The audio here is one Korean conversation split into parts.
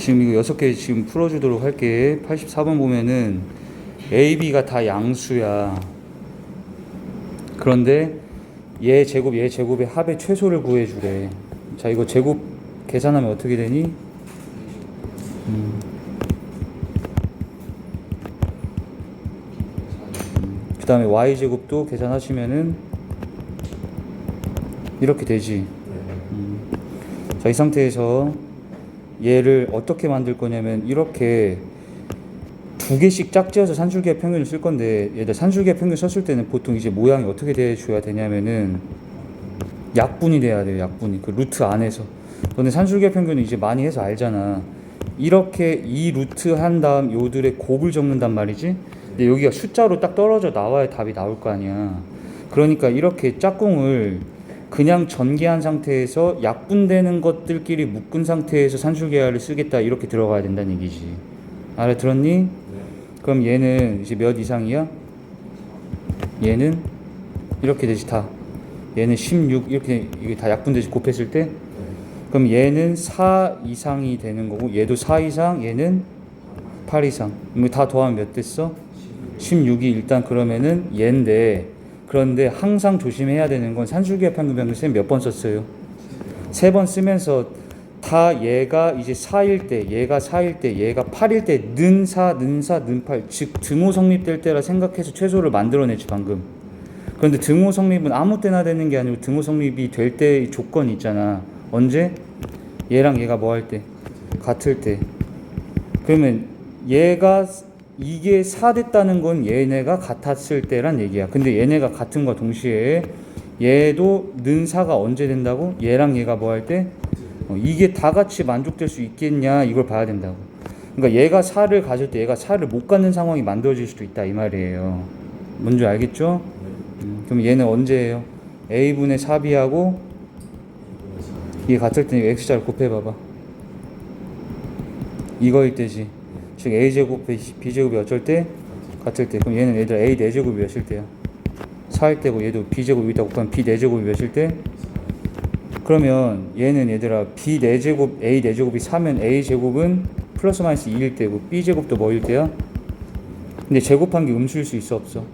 지금 이거 여섯 개 지금 풀어주도록 할게. 84번 보면은 A, B가 다 양수야. 그런데 얘 제곱, 얘 제곱의 합의 최소를 구해주래. 자, 이거 제곱 계산하면 어떻게 되니? 그 다음에 y 제곱도 계산하시면은 이렇게 되지. 음. 자, 이 상태에서 얘를 어떻게 만들 거냐면 이렇게 두 개씩 짝지어서 산술기의 평균을 쓸 건데 얘들 산술기의 평균 썼을 때는 보통 이제 모양이 어떻게 돼줘야 되냐면은 약분이 돼야 돼요. 약분이 그 루트 안에서. 근데 산술기의 평균은 이제 많이 해서 알잖아. 이렇게 이 루트 한 다음 요들의 곱을 적는단 말이지. 근데 여기가 숫자로 딱 떨어져 나와야 답이 나올 거 아니야. 그러니까 이렇게 짝꿍을 그냥 전개한 상태에서 약분되는 것들끼리 묶은 상태에서 산술계열을 쓰겠다 이렇게 들어가야 된다는 얘기지. 알아 들었니? 그럼 얘는 이제 몇 이상이야? 얘는 이렇게 되지 다. 얘는 16 이렇게 이게 다 약분되지 곱했을 때 그럼 얘는 4 이상이 되는 거고 얘도 4 이상 얘는 8 이상 이거 다 더하면 몇 됐어? 16이 일단 그러면은 얘인데 그런데 항상 조심해야 되는 건 산술기의 평균변경 쌤 몇 번 썼어요? 세 번 쓰면서 다 얘가 이제 4일 때, 얘가 4일 때, 얘가 8일 때, 는 4, 는 4, 는 8, 즉 등호 성립될 때라 생각해서 최소를 만들어내지 방금. 그런데 등호 성립은 아무 때나 되는 게 아니고 등호 성립이 될때 조건이 있잖아. 언제? 얘랑 얘가 뭐 할 때? 같을 때. 그러면 얘가 이게 4 됐다는 건 얘네가 같았을 때란 얘기야. 근데 얘네가 같은 거 동시에 얘도 는 4가 언제 된다고? 얘랑 얘가 뭐 할 때? 어, 이게 다 같이 만족될 수 있겠냐 이걸 봐야 된다고. 그러니까 얘가 4를 가질 때 얘가 4를 못 갖는 상황이 만들어질 수도 있다 이 말이에요. 뭔지 알겠죠? 음, 그럼 얘는 언제예요? a분의 4b하고 이게 같을 때 x자를 곱해봐봐. 이거일 때지. 즉 a 제곱 b 제곱이 어쩔 때 같을 때. 그럼 얘는 얘들 a 4 제곱이 몇일 때야? 4일 때고 얘도 b 제곱 위다 곱하면 b 4 제곱이 몇일 때? 그러면 얘는 얘들아 b 4제곱 a 4제곱이 4면 a 제곱은 플러스 마이너스 2일 때고 b 제곱도 뭐일 때야? 근데 제곱한 게 음수일 수 있어 없어?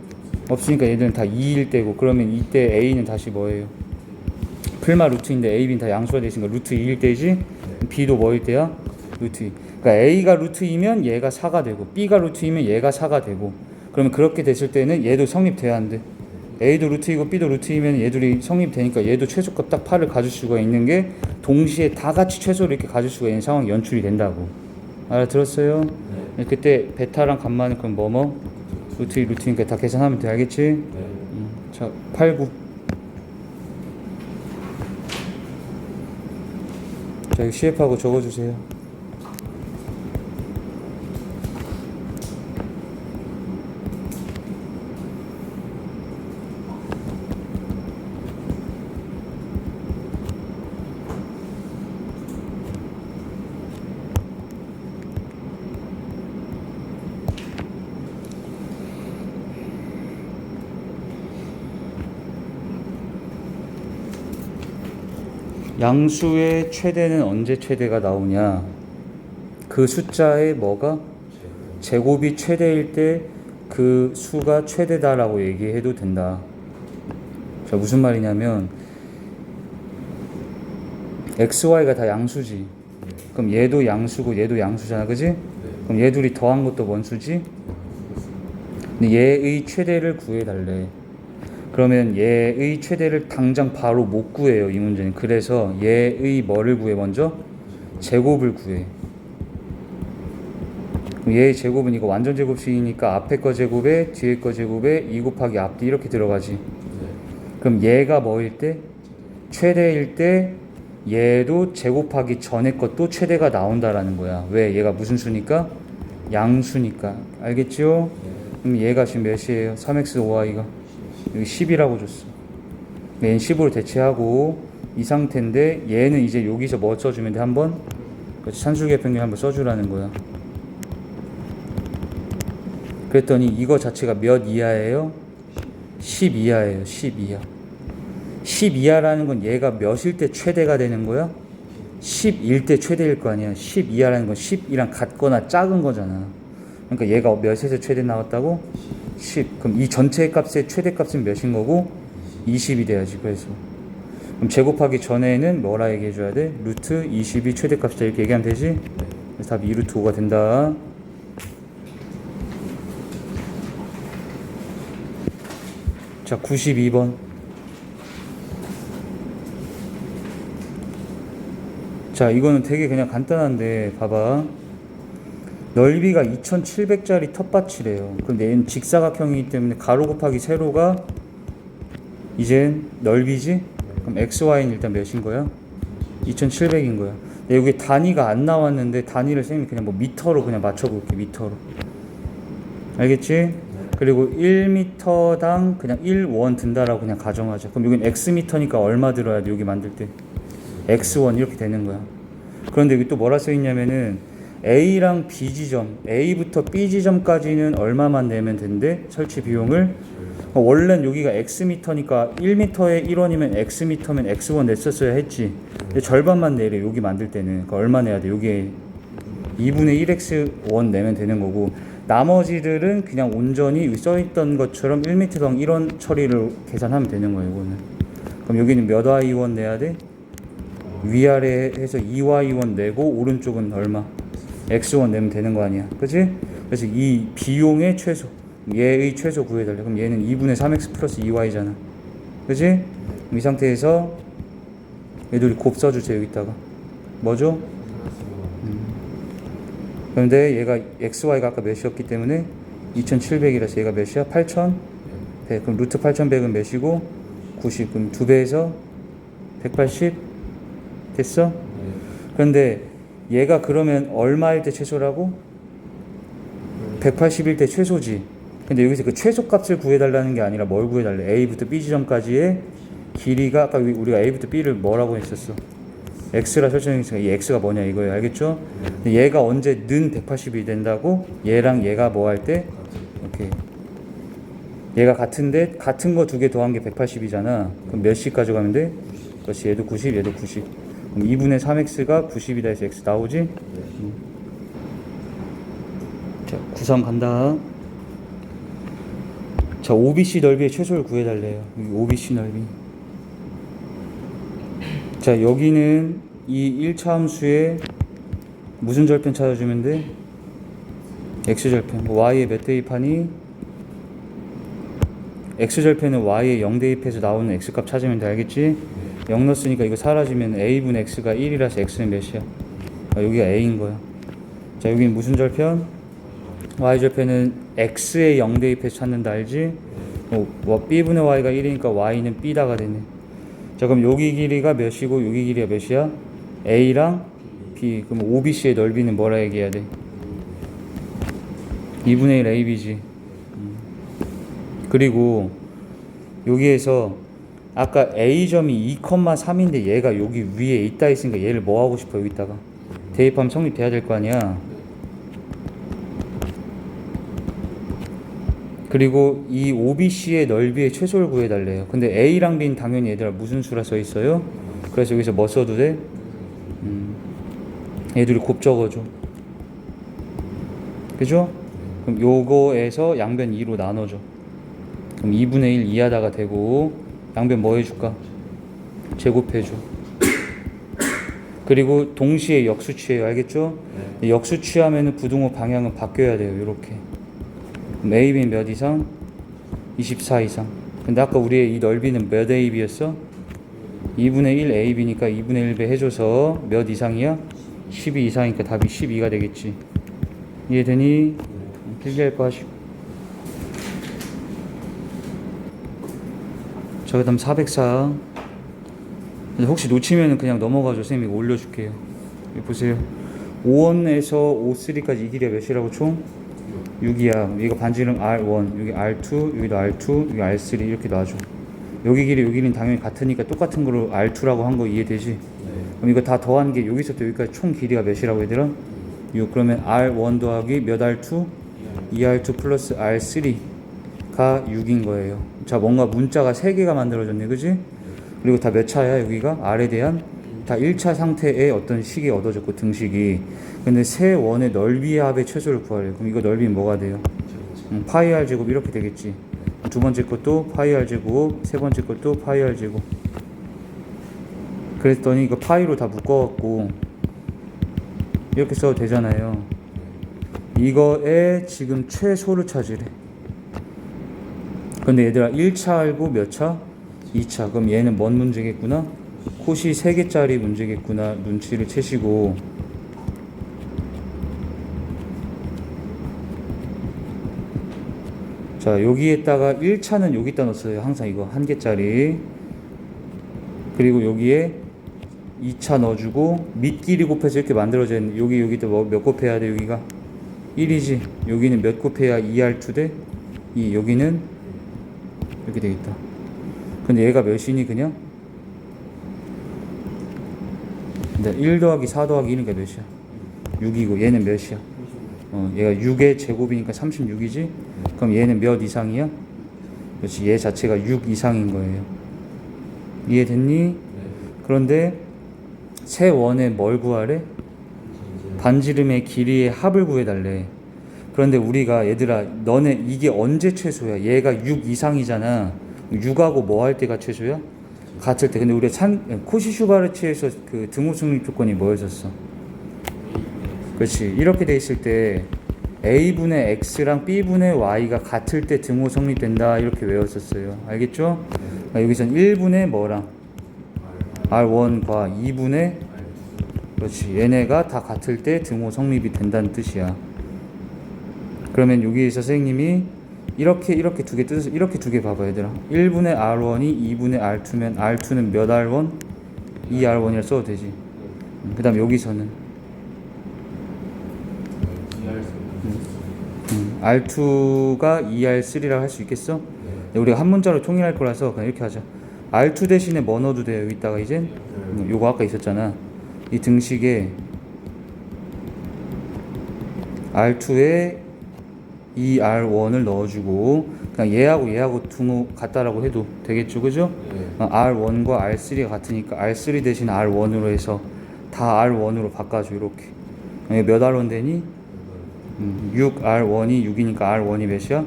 없으니까 얘들은 다 2일 때고 그러면 이때 a는 다시 뭐예요? 풀마 루트인데 a, b는 다 양수가 돼 있으니까 루트 2일 때지 b도 뭐일 때야? 루트 2 그러니까 a가 루트 2면 얘가 4가 되고 b가 루트 2면 얘가 4가 되고 그러면 그렇게 됐을 때는 얘도 성립돼야 한대 A도 루트이고 B도 루트이면 얘들이 성립되니까 얘도 최소값 딱 8을 가질 수가 있는 게 동시에 다 같이 최소를 이렇게 가질 수가 있는 상황이 연출이 된다고 알아들었어요? 네. 그때 베타랑 감마는 그럼 뭐뭐? 루트 2 루트니까 다 계산하면 돼 알겠지? 음, 자 8, 9 자, 이거 CF하고 적어주세요. 양수의 최대는 언제 최대가 나오냐? 그 숫자의 뭐가 제곱이 최대일 때 그 수가 최대다라고 얘기해도 된다. 자, 무슨 말이냐면 x, y가 다 양수지. 그럼 얘도 양수고 얘도 양수잖아, 그지? 그럼 얘 둘이 더한 것도 뭔 수지? 근데 얘의 최대를 구해 달래. 그러면 얘의 최대를 당장 바로 못 구해요 이 문제는. 그래서 얘의 뭐를 구해 먼저? 제곱을 구해. 얘의 제곱은 이거 완전 제곱식이니까 앞에 거 제곱에 뒤에 거 제곱에 2 곱하기 앞뒤 이렇게 들어가지. 그럼 얘가 뭐일 때? 최대일 때 얘도 제곱하기 전에 것도 최대가 나온다라는 거야. 왜? 얘가 무슨 수니까? 양수니까. 알겠죠? 그럼 얘가 지금 몇이에요? 3x 5y가 여기 10이라고 줬어. 얘는 10으로 대체하고 이 상태인데 얘는 이제 여기서 뭐 써주면 돼 한번 그렇지 산술계 평균 한번 써주라는 거야. 그랬더니 이거 자체가 몇 이하예요? 10 이하예요. 10 이하. 10 이하라는 건 얘가 몇일 때 최대가 되는 거야? 11대 최대일 거 아니야. 10 이하라는 건 10이랑 같거나 작은 거잖아. 그러니까 얘가 몇에서 최대 나왔다고? 10. 그럼 이 전체 값의 최대 값은 몇인 거고? 20이 돼야지. 그래서. 그럼 제곱하기 전에는 뭐라 얘기해 줘야 돼? 루트 20이 최대 값이다. 이렇게 얘기하면 되지? 그래서 답이 2루트 5가 된다. 자, 92번. 자, 이거는 되게 그냥 간단한데, 봐봐. 넓이가 2700짜리 텃밭이래요. 근데 얘는 직사각형이기 때문에 가로 곱하기 세로가 이젠 넓이지? 그럼 XY는 일단 몇인 거야? 2700인 거야. 여기 단위가 안 나왔는데 단위를 쌤이 그냥 뭐 미터로 그냥 맞춰볼게, 미터로. 알겠지? 그리고 1m당 그냥 1원 든다라고 그냥 가정하자. 그럼 여긴 x미터니까 얼마 들어야 돼? 여기 만들 때. x1 이렇게 되는 거야. 그런데 여기 또 뭐라 써 있냐면은 A랑 B 지점, A부터 B 지점까지는 얼마만 내면 된대? 설치 비용을. 어, 원래는 여기가 x미터니까 1미터에 1원이면 x미터면 x1 냈었어야 했지. 근데 절반만 내래. 여기 만들 때는. 그러니까 얼마 내야 돼? 여기에 2분의 1x1 내면 되는 거고 나머지들은 그냥 온전히 써있던 것처럼 1m당 1원 처리를 계산하면 되는 거예요 이거는 그럼 여기는 몇 y1 내야 돼? 위아래 해서 2y1 내고 오른쪽은 얼마? X1 내면 되는 거 아니야 그치? 그래서 이 비용의 최소 얘의 최소 구해달래 그럼 얘는 2분의 3x 플러스 2y잖아 그치? 이 상태에서 얘들이 곱 써주세요 여기다가 뭐죠? 그런데 얘가 XY가 아까 몇이었기 때문에 2700이라서 얘가 몇이야? 8100 그럼 루트 8100은 몇이고 90 그럼 두 배에서 180 됐어? 그런데 얘가 그러면 얼마일 때 최소라고? 180일 때 최소지 근데 여기서 그 최소 값을 구해달라는 게 아니라 뭘 구해달래? A부터 B 지점까지의 길이가 아까 우리가 A부터 B를 뭐라고 했었어? x라 설정했으니까 이 x가 뭐냐 이거예요. 알겠죠? 얘가 언제 는 180이 된다고? 얘랑 얘가 뭐 할 때? 오케이. 얘가 같은데 같은 거 두 개 더한 게 180이잖아. 그럼 몇 씩 가져가면 돼? 그렇지. 얘도 90, 얘도 90. 그럼 2분의 3x가 90이다 해서 x 나오지? 음. 자, 9선 간다. 자, OBC 넓이의 최소를 구해달래요. OBC 넓이. 자 여기는 이 1차 함수에 무슨 절편 찾아주면 돼? x절편 y에 몇 대입하니? x절편은 y에 0 대입해서 나오는 x값 찾으면 돼 알겠지? 0 넣었으니까 이거 사라지면 a분 x가 1이라서 x는 몇이야? 아, 여기가 a인 거야 자 여기는 무슨 절편? y절편은 x에 0 대입해서 찾는다 알지? 어, 뭐 b분의 y가 1이니까 y는 b다가 되네 자 그럼 여기 길이가 몇이고 여기 길이가 몇이야? A랑 B 그럼 OBC의 넓이는 뭐라 얘기해야 돼? 2분의 1 AB지 음. 그리고 여기에서 아까 A점이 2,3인데 얘가 여기 위에 있다 했으니까 얘를 뭐 하고 싶어 여기다가 대입하면 성립돼야 될 거 아니야 그리고 이 OBC의 넓이의 최소를 구해달래요. 근데 A랑 B는 당연히 얘들아 무슨 수라 써 있어요? 그래서 여기서 뭐 써도 돼? 음, 얘들이 곱 적어줘. 그죠? 그럼 요거에서 양변 2로 나눠줘. 그럼 2분의 1 이하다가 되고 양변 뭐 해줄까? 제곱해줘. 그리고 동시에 역수 취해요. 알겠죠? 역수 취하면 부등호 방향은 바뀌어야 돼요. 이렇게. AB는 몇 이상? 24 이상. 근데 아까 우리의 이 넓이는 몇 AB였어? 2분의 1 AB니까 2분의 1배 해줘서 몇 이상이야? 12 이상이니까 답이 12가 되겠지. 이해되니? 필기할 거 하시고. 자, 그 다음 404. 혹시 놓치면 그냥 넘어가죠. 쌤이 이거 올려줄게요. 여기 보세요. 5원에서 5,3까지 이 길이가 몇이라고 총? 6이야. 여기가 반지름 R1, 여기 R2, 여기도 R2, 여기 R3 이렇게 놔줘. 여기 길이 여기 길이는 당연히 같으니까 똑같은 거로 R2라고 한 거 이해되지? 그럼 이거 다 더한 게 여기서부터 여기까지 총 길이가 몇이라고 얘들아? 6. 그러면 R1 더하기 몇 R2? 2R2 플러스 R3 가 6인 거예요. 자, 뭔가 문자가 3개가 만들어졌네. 그지? 그리고 다 몇 차야, 여기가? R에 대한 다 1차 상태의 어떤 식이 얻어졌고 등식이 근데 세 원의 넓이의 합의 최소를 구하래요 그럼 이거 넓이는 뭐가 돼요? 음, 파이 r 제곱 이렇게 되겠지 두 번째 것도 파이 r 제곱 세 번째 것도 파이 r 제곱 그랬더니 이거 파이로 다 묶어갖고 이렇게 써도 되잖아요 이거의 지금 최소를 찾으래 근데 얘들아 1차 알고 몇 차? 2차 그럼 얘는 뭔 문제겠구나? 콧이 3개짜리 문제겠구나 눈치를 채시고 자 여기에다가 1차는 여기다 넣었어요 항상 이거 한 개짜리 그리고 여기에 2차 넣어주고 밑길이 곱해서 이렇게 만들어져 있는 여기 여기도 뭐 몇 곱해야 돼 여기가 1이지 여기는 몇 곱해야 2R2 돼? 2 여기는 이렇게 되겠다 근데 얘가 몇이니 그냥? 근데 1 더하기 4 더하기 1이니까 몇이야? 6이고 얘는 몇이야? 어, 얘가 6의 제곱이니까 36이지? 그럼 얘는 몇 이상이야? 그렇지 얘 자체가 6 이상인 거예요 이해됐니? 그런데 세 원의 뭘 구하래? 반지름의 길이의 합을 구해달래. 그런데 우리가 얘들아 너네 이게 언제 최소야? 얘가 6 이상이잖아. 6하고 뭐 할 때가 최소야? 같을 때. 근데 우리 산 코시슈바르치에서 그 등호 승리 조건이 뭐였었어? 그렇지. 이렇게 돼 있을 때 a분의 x랑 b분의 y가 같을 때 등호 성립된다 이렇게 외웠었어요. 알겠죠? 그러니까 여기선 1분의 뭐랑 R1과 2분의 그렇지 얘네가 다 같을 때 등호 성립이 된다는 뜻이야 그러면 여기에서 선생님이 이렇게 이렇게 두개 뜻을 이렇게 두 개 봐봐 얘들아. 1분의 R1이 2분의 R2면 R2는 몇 R1? 2R1이라 써도 되지. 그 다음 여기서는 음, R2가 2R3라고 할 수 있겠어? 우리가 한 문자로 통일할 거라서 그냥 이렇게 하자. R2 대신에 뭐 넣어도 돼요 여기다가 이제 음, 요거 아까 있었잖아. 이 등식에 R2에 이 R1을 넣어주고 그냥 얘하고 얘하고 등호 같다라고 해도 되겠죠 그죠? 어, R1과 R3가 같으니까 R3 대신 R1으로 해서 다 R1으로 바꿔줘 이렇게 예, 몇 R1 되니? 음, 6R1이 6이니까 R1이 몇이야?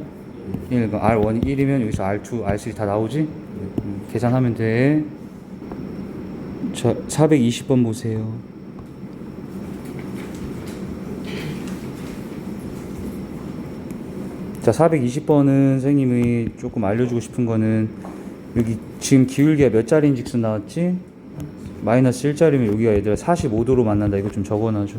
1, 그럼 R1이 1이면 여기서 R2, R3 다 나오지? 음, 계산하면 돼. 자, 420번 보세요. 자, 420번은 선생님이 조금 알려주고 싶은 거는 여기 지금 기울기가 몇 자리인 직선 나왔지? 마이너스 1자리면 여기가 얘들아 45도로 만난다. 이거 좀 적어놔줘.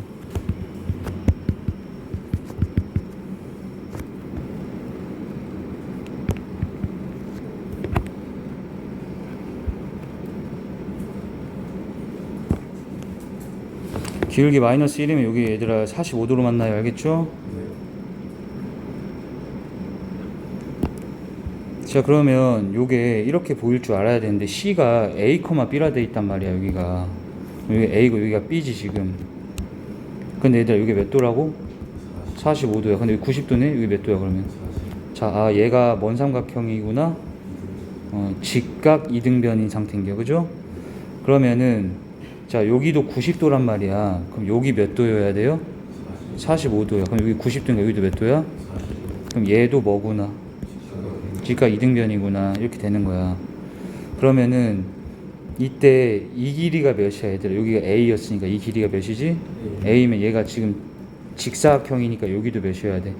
기울기 마이너스 1이면 여기 얘들아 45도로 만나요. 알겠죠? 자 그러면 요게 이렇게 보일 줄 알아야 되는데 C가 A, B라 돼 있단 말이야 여기가 여기 A고 여기가 B지 지금 근데 얘들아 여기 몇 도라고? 45도야 근데 여기 90도네? 여기 몇 도야 그러면 자 아 얘가 먼 삼각형이구나 어, 직각 이등변인 상태인 게 그죠? 그러면은 자 여기도 90도란 말이야 그럼 여기 몇 도여야 돼요? 45도야 그럼 여기 90도니까 여기도 몇 도야? 그럼 얘도 뭐구나 직각 이등변이구나 이렇게 되는 거야 그러면은 이때 이 길이가 몇이야 얘들아 여기가 A였으니까 이 길이가 몇이지? A면 얘가 지금 직사각형이니까 여기도 몇이어야 돼?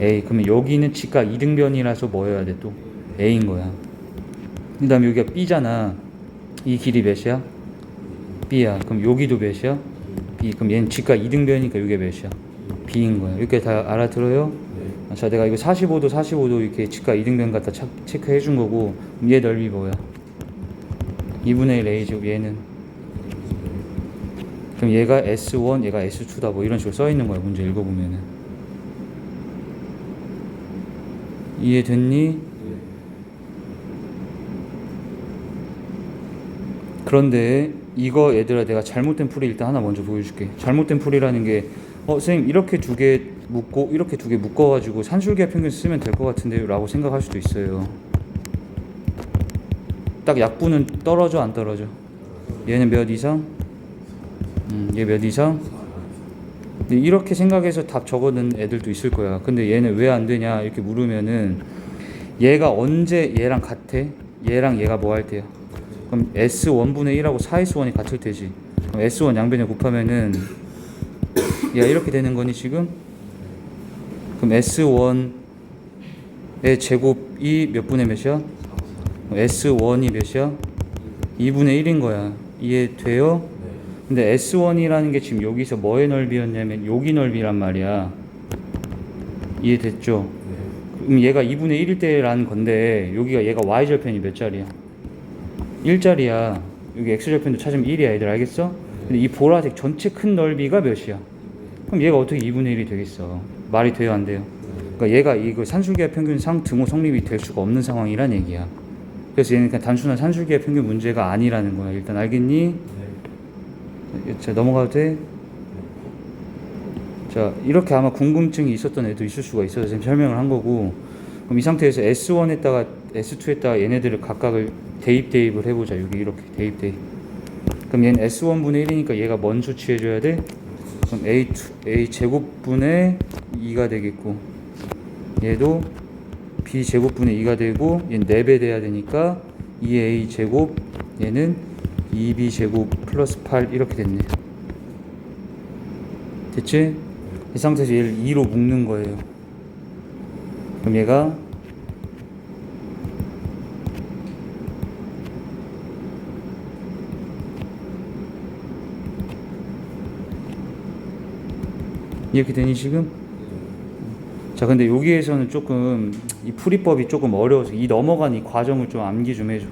A 그러면 여기는 직각 이등변이라서 뭐여야 돼 또? A인 거야 그 다음에 여기가 B잖아 이 길이 몇이야? B야 그럼 여기도 몇이야? B 그럼 얘는 직각 이등변이니까 이게 몇이야? B인 거야 이렇게 다 알아들어요? 자 내가 이거 45도 45도 이렇게 직각 이등변 갖다 차, 체크해 준 거고 얘 넓이 뭐야? 2분의 1 A 제곱 얘는 그럼 얘가 S1 얘가 S2다 뭐 이런 식으로 써 있는 거야 문제 읽어보면은 이해됐니? 그런데 이거 얘들아 내가 잘못된 풀이 일단 하나 먼저 보여줄게 잘못된 풀이라는 게 어, 선생님 이렇게 두 개 묶고 이렇게 두 개 묶어가지고 산술기하 평균 쓰면 될 것 같은데요 라고 생각할 수도 있어요 딱 약분은 떨어져 안 떨어져 얘는 몇 이상? 음, 얘 몇 이상? 근데 이렇게 생각해서 답 적어는 애들도 있을 거야. 근데 얘는 왜 안 되냐 이렇게 물으면은 얘가 언제 얘랑 같아? 얘랑 얘가 뭐 할 때야? 그럼 S1분의 1하고 4S1이 같을 테지. 그럼 S1 양변에 곱하면은 야 이렇게 되는 거니 지금? 그럼 S1의 제곱이 몇 분의 몇이야? S1이 몇이야? 2분의 1인 거야. 이해돼요? 근데 S1이라는 게 지금 여기서 뭐의 넓이였냐면 여기 넓이란 말이야. 이해됐죠? 그럼 얘가 2분의 1일 때라는 건데 여기가 얘가 y절편이 몇 자리야? 1자리야. 여기 x절편도 찾으면 1이야 얘들 알겠어? 근데 이 보라색 전체 큰 넓이가 몇이야? 그럼 얘가 어떻게 2분의 1이 되겠어? 말이 돼요 안 돼요? 그러니까 얘가 이거 산술기의 평균 상 등호 성립이 될 수가 없는 상황이란 얘기야. 그래서 얘는 그냥 단순한 산술기의 평균 문제가 아니라는 거야. 일단 알겠니? 자 넘어가도 돼? 자 이렇게 아마 궁금증이 있었던 애도 있을 수가 있어서 지금 설명을 한 거고 그럼 이 상태에서 S1에다가 S2에다가 얘네들을 각각을 대입 대입을 해보자 여기 이렇게 대입 대입 그럼 얘는 S1분의 1이니까 얘가 뭔 수치 해줘야 돼? 그럼 A2, A 제곱분의 2가 되겠고 얘도 B 제곱분의 2가 되고 얘는 4배 돼야 되니까 2A 제곱 얘는 2B 제곱 플러스 8 이렇게 됐네 됐지? 이 상태에서 얘를 2로 묶는 거예요 그럼 얘가 이렇게 되니 지금? 자 근데 여기에서는 조금 이 풀이법이 조금 어려워서 이 넘어간 이 과정을 좀 암기 좀 해줘.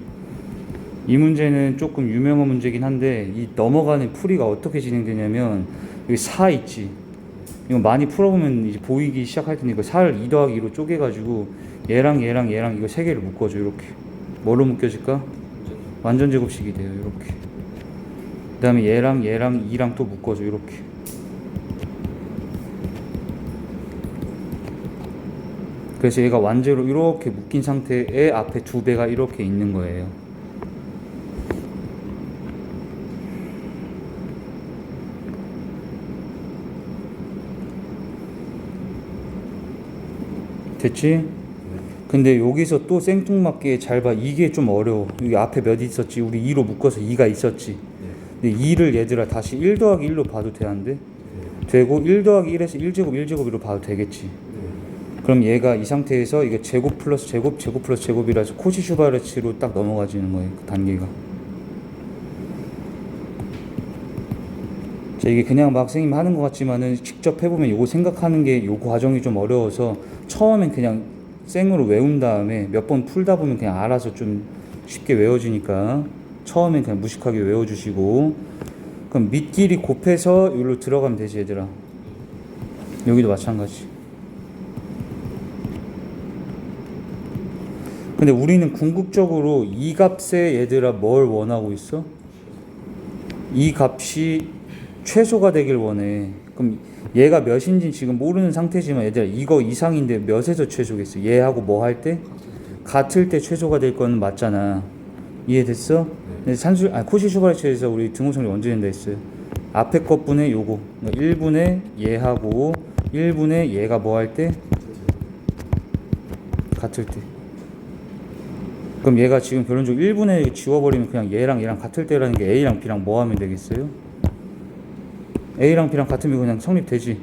이 문제는 조금 유명한 문제긴 한데 이 넘어가는 풀이가 어떻게 진행되냐면 여기 4 있지? 이거 많이 풀어보면 이제 보이기 시작할 텐데 이거 4를 2 더하기 2로 쪼개가지고 얘랑 얘랑 얘랑 이거 세 개를 묶어줘 이렇게. 뭘로 묶여질까? 완전 제곱식이 돼요 이렇게. 그 다음에 얘랑 얘랑 2랑 또 묶어줘 이렇게 그래서 얘가 완제로 이렇게 묶인 상태에 앞에 두 배가 이렇게 있는 거예요. 됐지? 근데 여기서 또 생뚱맞게 잘 봐. 이게 좀 어려워. 여기 앞에 몇 있었지? 우리 2로 묶어서 2가 있었지. 근데 2를 얘들아 다시 1 더하기 1로 봐도 돼안돼? 되고 1 더하기 1에서 1제곱 1제곱으로 봐도 되겠지. 그럼 얘가 이 상태에서 이게 제곱 플러스 제곱 제곱 플러스 제곱이라서 코시 슈바르츠로 딱 넘어가지는 거예요. 그 단계가. 자 이게 그냥 막 선생님 하는 것 같지만은 직접 해보면 요거 생각하는 게 요 과정이 좀 어려워서 처음엔 그냥 생으로 외운 다음에 몇 번 풀다 보면 그냥 알아서 좀 쉽게 외워지니까 처음엔 그냥 무식하게 외워주시고 그럼 밑길이 곱해서 여기로 들어가면 되지 얘들아 여기도 마찬가지 근데 우리는 궁극적으로 이 값에 얘들아 뭘 원하고 있어? 이 값이 최소가 되길 원해. 그럼 얘가 몇인지 지금 모르는 상태지만 얘들아 이거 이상인데 몇에서 최소겠어? 얘하고 뭐 할 때? 같을 때 최소가 될 거는 맞잖아. 이해됐어? 근데 산술 아 코시 슈바르츠에서 우리 등호성이 언제 된다 했어요? 앞에 것분의 요거 그러니까 1분의 얘하고 1분의 얘가 뭐 할 때? 같을 때. 그럼 얘가 지금 결론적으로 1분의 지워버리면 그냥 얘랑 얘랑 같을 때라는 게 A랑 B랑 뭐 하면 되겠어요? A랑 B랑 같으면 그냥 성립되지.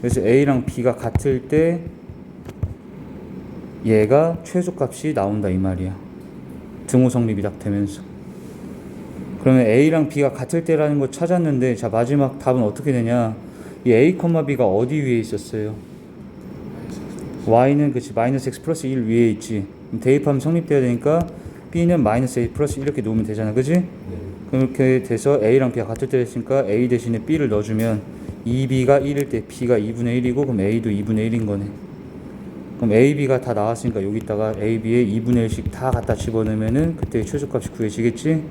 그래서 A랑 B가 같을 때 얘가 최소값이 나온다 이 말이야. 등호 성립이 딱 되면서. 그러면 A랑 B가 같을 때라는 거 찾았는데 자 마지막 답은 어떻게 되냐? 이 A, B가 어디 위에 있었어요? Y는 그치 마이너스 X 플러스 1 위에 있지. 그럼 대입하면 성립돼야 되니까 B는 마이너스 A 플러스 이렇게 놓으면 되잖아, 그지? 그렇게 돼서 A랑 B가 같을 때 됐으니까 A 대신에 B를 넣어주면 2B가 1일 때 B가 2분의 1이고 그럼 A도 2분의 1인 거네. 그럼 A, B가 다 나왔으니까 여기다가 A, B에 2분의 1씩 다 갖다 집어넣으면은 그때 최소값이 구해지겠지?